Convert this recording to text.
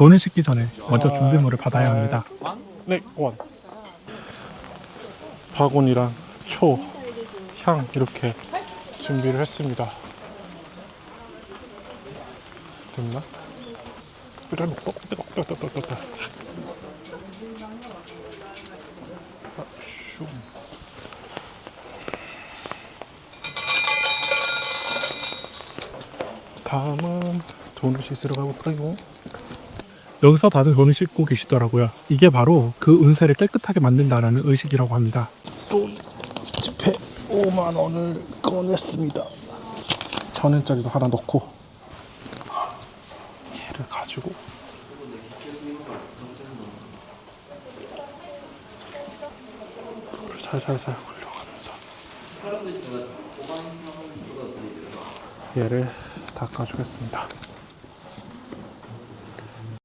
돈을 씻기 전에 먼저 준비물을 받아야 합니다. 네, 원. 바구니랑 초, 향 이렇게 준비를 했습니다. 됐나? 뜨거, 뜨거, 뜨거, 뜨거, 뜨거, 뜨거. 아, 슝. 다음은 돈을 씻으러 가볼까요? 여기서 다들 돈을 씻고 계시더라고요. 이게 바로 그 운세를 깨끗하게 만든다라는 의식이라고 합니다. 돈 지폐 5만 원을 꺼냈습니다. 천 원짜리도 하나 넣고 얘를 가지고 살살살 굴려가면서 얘를 닦아주겠습니다.